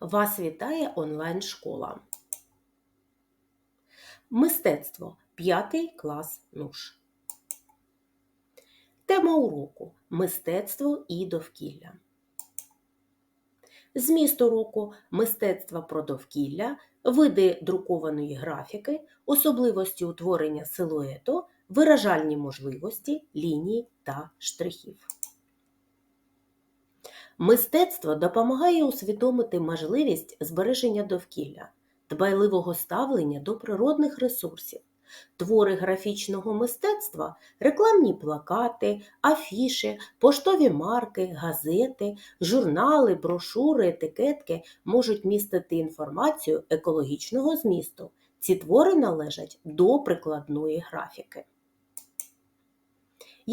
Вас вітає онлайн-школа. Мистецтво 5 клас НУШ. Тема уроку Мистецтво і довкілля. Зміст уроку Мистецтва про довкілля, види друкованої графіки, особливості утворення силуету, виражальні можливості, ліній та штрихів. Мистецтво допомагає усвідомити можливість збереження довкілля, дбайливого ставлення до природних ресурсів, твори графічного мистецтва, рекламні плакати, афіши, поштові марки, газети, журнали, брошури, етикетки можуть містити інформацію екологічного змісту. Ці твори належать до прикладної графіки.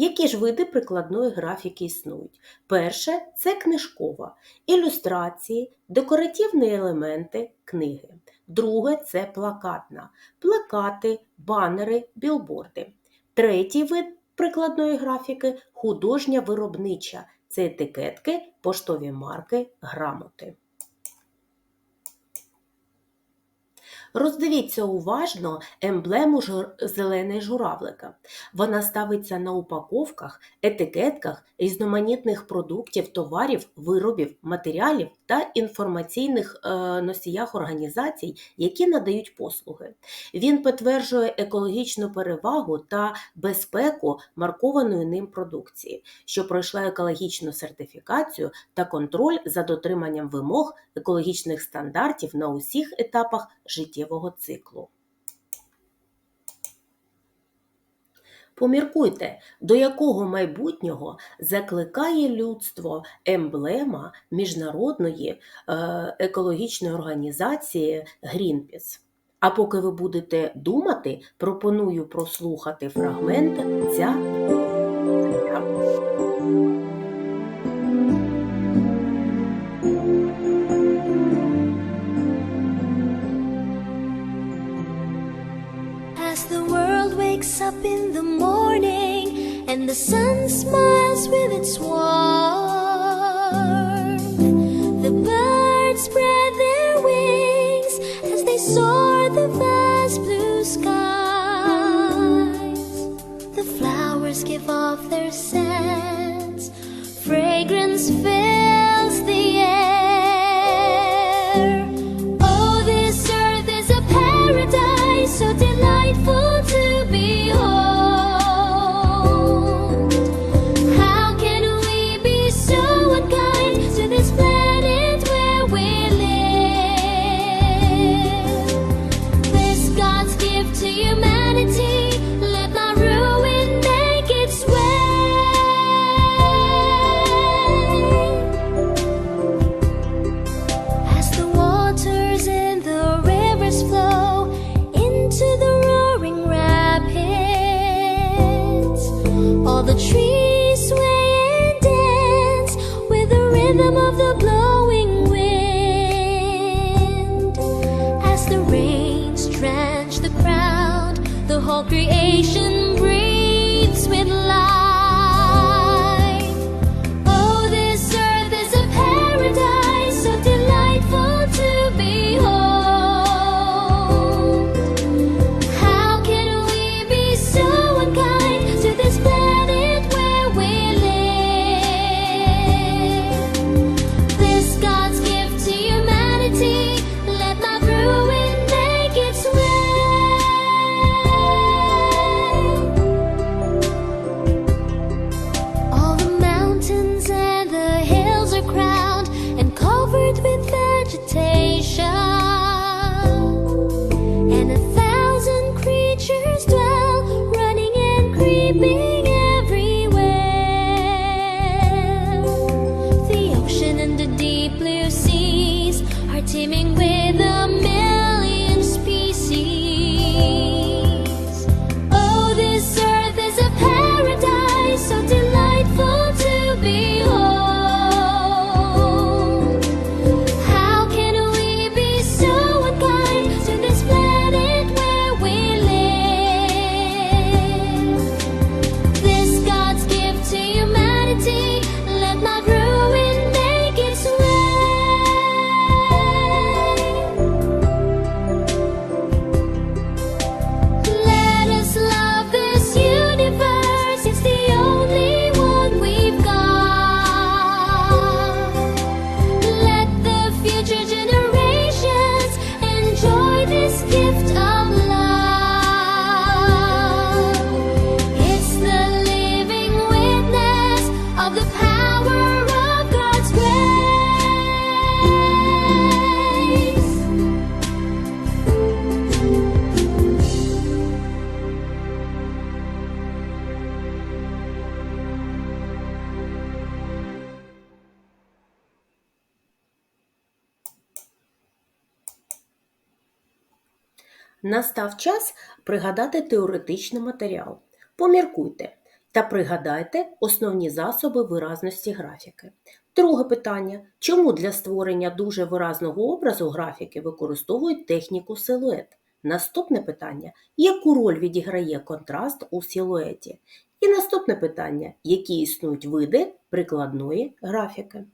Які ж види прикладної графіки існують? Перше це книжкова, ілюстрації, декоративні елементи книги. Друге це плакатна, плакати, банери, білборди. Третій вид прикладної графіки художня виробнича. Це етикетки, поштові марки, грамоти. Роздивіться уважно емблему жур... зеленої журавлика. Вона ставиться на упаковках, етикетках різноманітних продуктів, товарів, виробів, матеріалів та інформаційних е, носіях організацій, які надають послуги. Він підтверджує екологічну перевагу та безпеку маркованої ним продукції, що пройшла екологічну сертифікацію та контроль за дотриманням вимог екологічних стандартів на усіх етапах життєвого циклу. Поміркуйте, до якого майбутнього закликає людство емблема міжнародної е, екологічної організації Greenpeace. А поки ви будете думати, пропоную прослухати фрагмент ця. Up in the morning and the sun smiles with its warmth, the birds spread their wings as they soar the vast blue skies. The flowers give off their scents, fragrance fills all the trees Настав час пригадати теоретичний матеріал. Поміркуйте та пригадайте основні засоби виразності графіки. Друге питання. Чому для створення дуже виразного образу графіки використовують техніку силует? Наступне питання. Яку роль відіграє контраст у силуеті? І наступне питання. Які існують види прикладної графіки?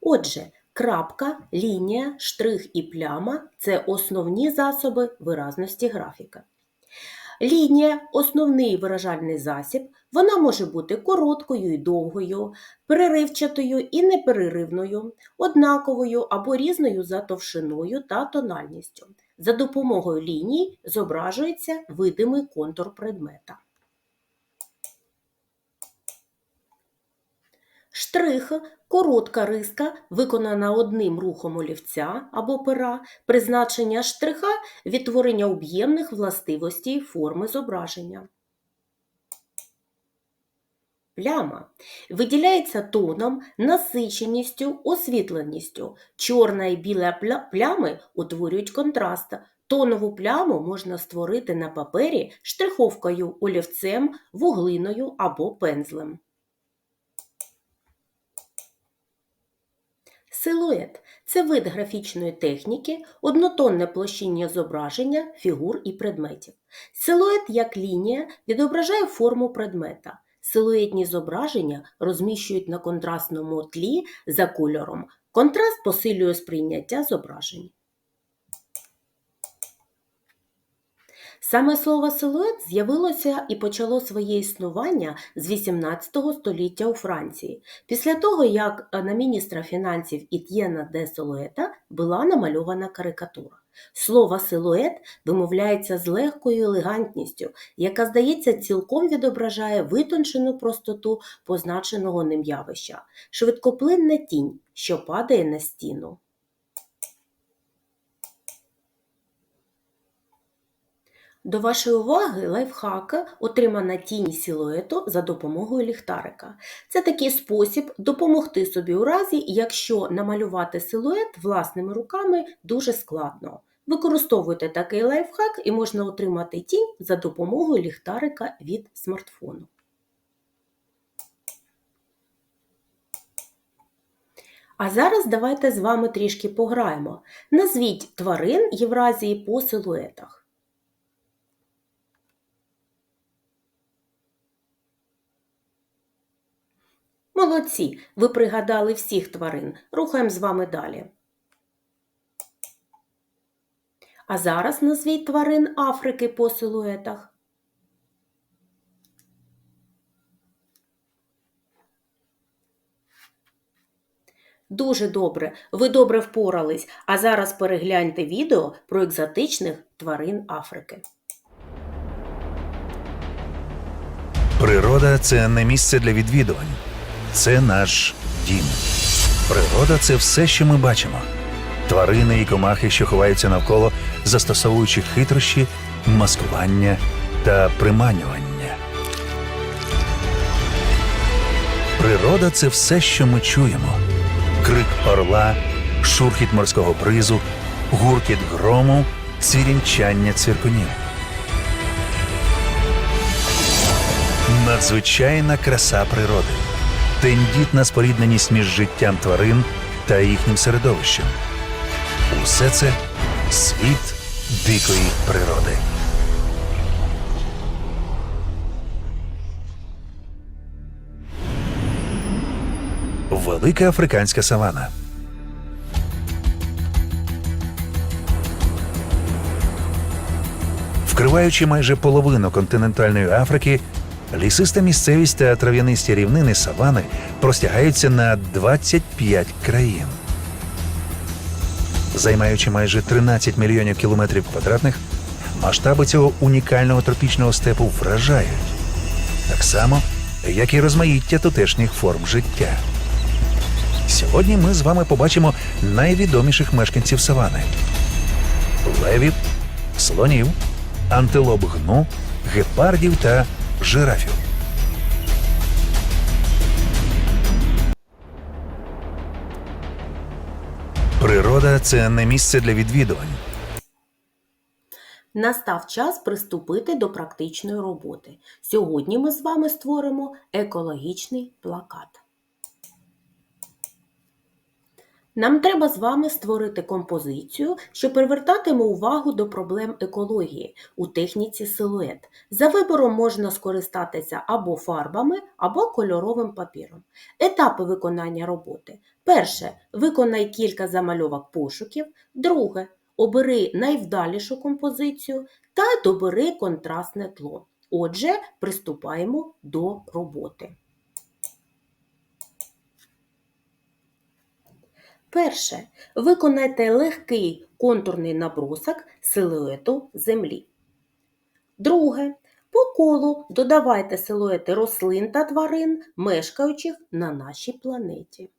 Отже, крапка, лінія, штрих і пляма це основні засоби виразності графіка. Лінія основний виражальний засіб. Вона може бути короткою і довгою, переривчатою і непереривною, однаковою або різною за товщиною та тональністю. За допомогою ліній зображується видимий контур предмета. Штрих коротка риска, виконана одним рухом олівця або пера, призначення штриха відтворення об'ємних властивостей форми зображення. Пляма виділяється тоном, насиченістю, освітленістю. Чорна і біла плями утворюють контраст. Тонову пляму можна створити на папері штриховкою олівцем, вуглиною або пензлем. Силует це вид графічної техніки, однотонне площиння зображення фігур і предметів. Силует як лінія відображає форму предмета. Силуетні зображення розміщують на контрастному тлі за кольором. Контраст посилює сприйняття зображень. Саме слово силует з'явилося і почало своє існування з 18 століття у Франції, після того, як на міністра фінансів Іт'єна де Солуета була намальована карикатура. Слово силует вимовляється з легкою елегантністю, яка, здається, цілком відображає витончену простоту позначеного ним явища, швидкоплинна тінь, що падає на стіну. До вашої уваги лайфхак отримана тінь силуету за допомогою ліхтарика. Це такий спосіб допомогти собі у разі, якщо намалювати силует власними руками дуже складно. Використовуйте такий лайфхак і можна отримати тінь за допомогою ліхтарика від смартфону. А зараз давайте з вами трішки пограємо. Назвіть тварин Євразії по силуетах. Молодці, ви пригадали всіх тварин. Рухаємо з вами далі. А зараз назвіть тварин Африки по силуетах. Дуже добре, ви добре впорались, а зараз перегляньте відео про екзотичних тварин Африки. Природа це не місце для відвідувань, це наш дім. Природа це все, що ми бачимо. Тварини і комахи, що ховаються навколо, застосовуючи хитрощі, маскування та приманювання. Природа це все, що ми чуємо: крик орла, шурхіт морського бризу, гуркіт грому, цвірінчання цвіркунів. Надзвичайна краса природи, тендітна спорідненість між життям тварин та їхнім середовищем. Усе це світ дикої природи. Велика африканська савана. Вкриваючи майже половину континентальної Африки, лісиста місцевість та трав'янисті рівнини савани простягаються на 25 країн. Займаючи майже 13 мільйонів кілометрів квадратних, масштаби цього унікального тропічного степу вражають, так само, як і розмаїття тутешніх форм життя. Сьогодні ми з вами побачимо найвідоміших мешканців савани: левів, слонів, антилоп гну, гепардів та жирафів. Природа це не місце для відвідувань. Настав час приступити до практичної роботи. Сьогодні ми з вами створимо екологічний плакат. Нам треба з вами створити композицію, що привертатиме увагу до проблем екології у техніці силует. За вибором можна скористатися або фарбами, або кольоровим папіром. Етапи виконання роботи. Перше. Виконай кілька замальовок пошуків. Друге. Обери найвдалішу композицію та добери контрастне тло. Отже, приступаємо до роботи. Перше. Виконайте легкий контурний набросок силуету землі. Друге. По колу додавайте силуети рослин та тварин, мешкаючих на нашій планеті.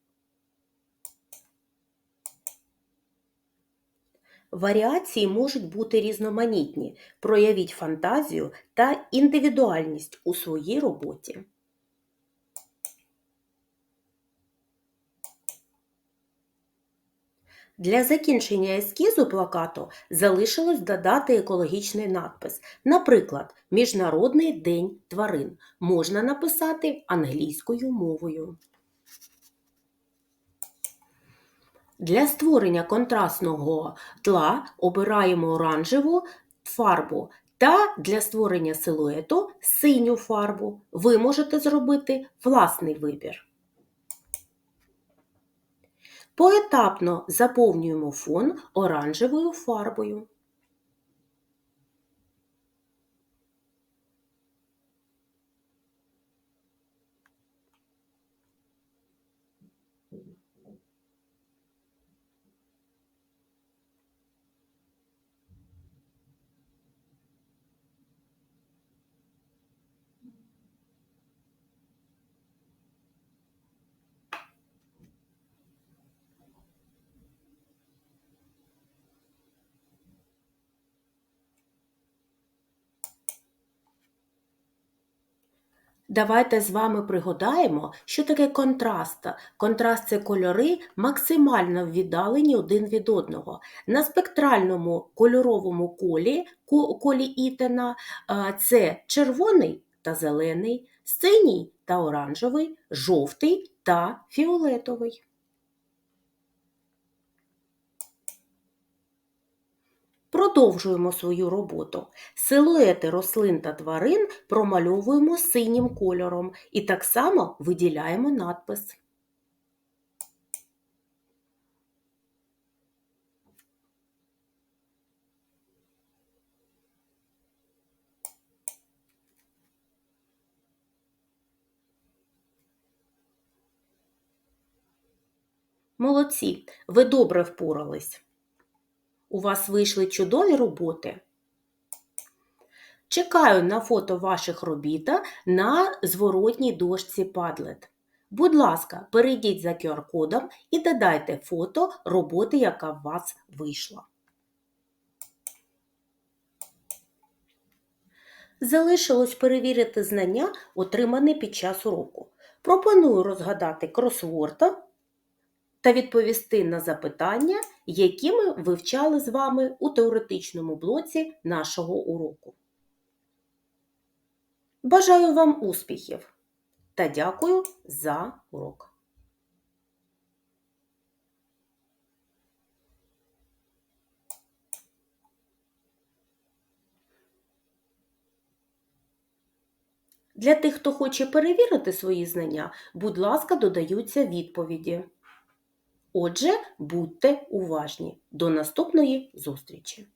Варіації можуть бути різноманітні. Проявіть фантазію та індивідуальність у своїй роботі. Для закінчення ескізу плакату залишилось додати екологічний надпис. Наприклад, Міжнародний день тварин можна написати англійською мовою. Для створення контрастного тла обираємо оранжеву фарбу та для створення силуету синю фарбу. Ви можете зробити власний вибір. Поетапно заповнюємо фон оранжевою фарбою. Давайте з вами пригадаємо, що таке контраст. Контраст це кольори максимально віддалені один від одного. На спектральному кольоровому колі, колі Ітена це червоний та зелений, синій та оранжевий, жовтий та фіолетовий. Продовжуємо свою роботу. Силуети рослин та тварин промальовуємо синім кольором і так само виділяємо надпис. Молодці, ви добре впорались. У вас вийшли чудові роботи. Чекаю на фото ваших робіт на зворотній дошці Padlet. Будь ласка, перейдіть за QR-кодом і додайте фото роботи, яка в вас вийшла. Залишилось перевірити знання, отримані під час уроку. Пропоную розгадати кросворд та відповісти на запитання, які ми вивчали з вами у теоретичному блоці нашого уроку. Бажаю вам успіхів та дякую за урок. Для тих, хто хоче перевірити свої знання, будь ласка, додаються відповіді. Отже, будьте уважні. До наступної зустрічі!